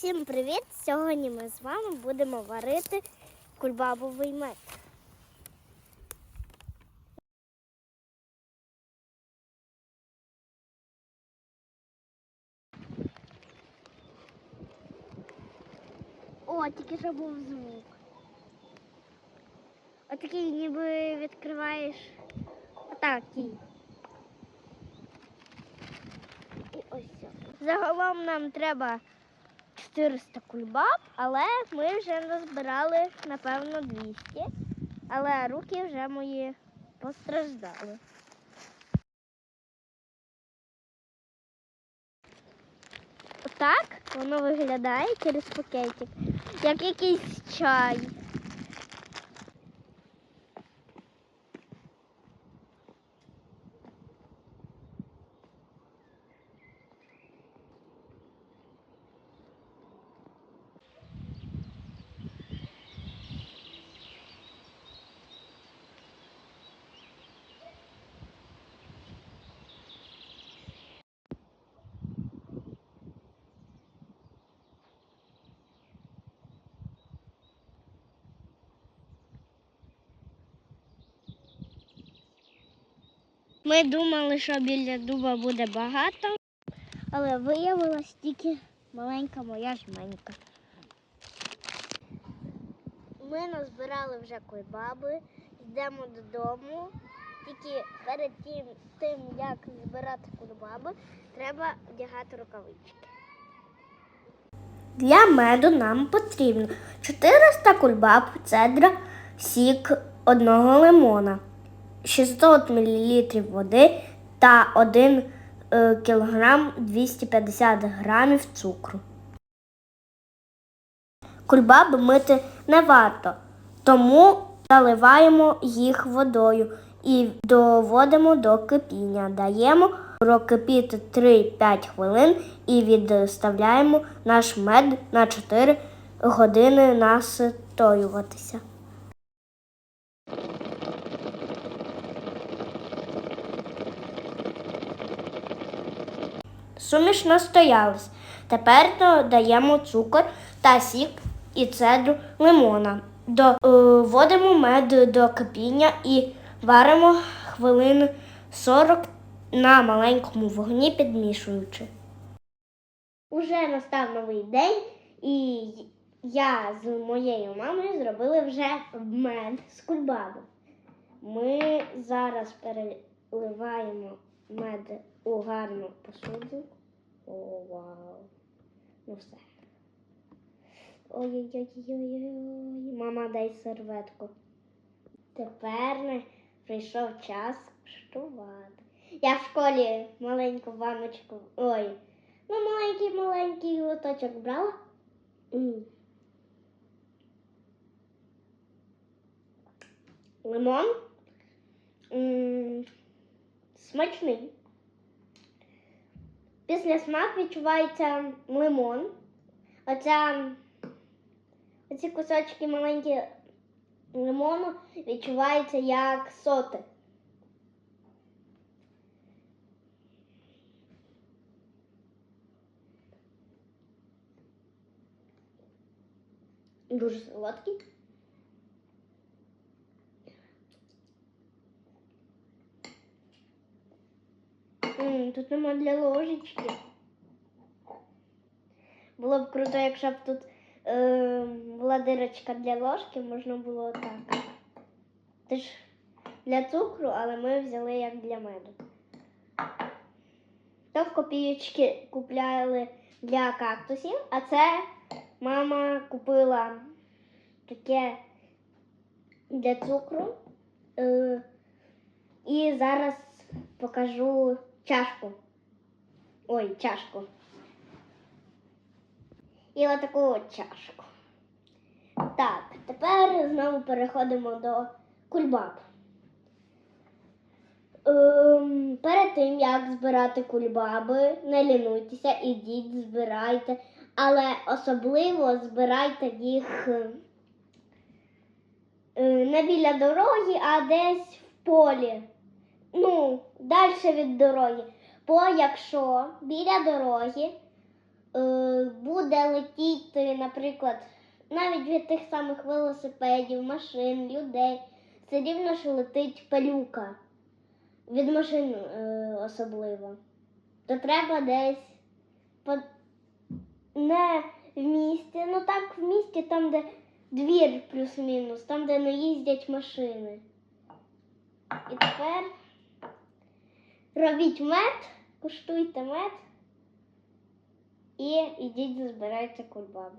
Всім привіт! Сьогодні ми з вами будемо варити кульбабовий мед. О, тільки що був звук. Отакий ніби відкриваєш отакий. І ось. Загалом нам треба 400 кульбаб, але ми вже назбирали, напевно, 200. Але руки вже мої постраждали. Отак воно виглядає через пакетик, як якийсь чай. Ми думали, що біля дуба буде багато, але виявилась тільки маленька моя жменька. Ми назбирали вже кульбаби, йдемо додому. Тільки перед тим, тим, як збирати кульбаби, треба вдягати рукавички. Для меду нам потрібно 400 кульбаб, цедра, сік одного лимона. 600 мл води та 1 кг 250 г цукру. Кульбаби мити не варто, тому заливаємо їх водою і доводимо до кипіння. Даємо прокипіти 3-5 хвилин і відставляємо наш мед на 4 години настоюватися. Суміш настоялась. Тепер додаємо цукор та сік і цедру лимона. Доводимо мед до кипіння і варимо хвилин 40 на маленькому вогні, підмішуючи. Уже настав новий день, і я з моєю мамою зробили вже мед з кульбаби. Ми зараз переливаємо мед у гарну посуду. О, вау. Ну все. Ой-ой-ой-ой-ой. Мама, дай серветку. Тепер прийшов час куштувати. Я в школі маленьку баночку. Ой. Ну, маленький маленький лоточок брала. Лимон. Смачний. Після смак відчувається лимон. Оця, оці кусочки маленькі лимону відчуваються як соти. Дуже солодкий. Тут нема для ложечки. Було б круто, якщо б тут е, була дирочка для ложки, можна було так. Це ж для цукру, але ми взяли як для меду. То в копійочки купляли для кактусів, а це мама купила таке для цукру. Е, і зараз покажу чашку. Ой, чашку. І отаку от чашку. Так, тепер знову переходимо до кульбаб. Ем, перед тим, як збирати кульбаби, не лінуйтеся, ідіть, збирайте, але особливо збирайте їх е, не біля дороги, а десь в полі. Ну, далі від дороги. Бо якщо біля дороги е, буде летіти, наприклад, навіть від тих самих велосипедів, машин, людей, все рівно, що летить пилюка. Від машин е, особливо. То треба десь по... не в місті, ну так в місті, там, де двір плюс-мінус, там, де не їздять машини. І тепер робіть мед, куштуйте мед і йдіть збирайте кульбаби.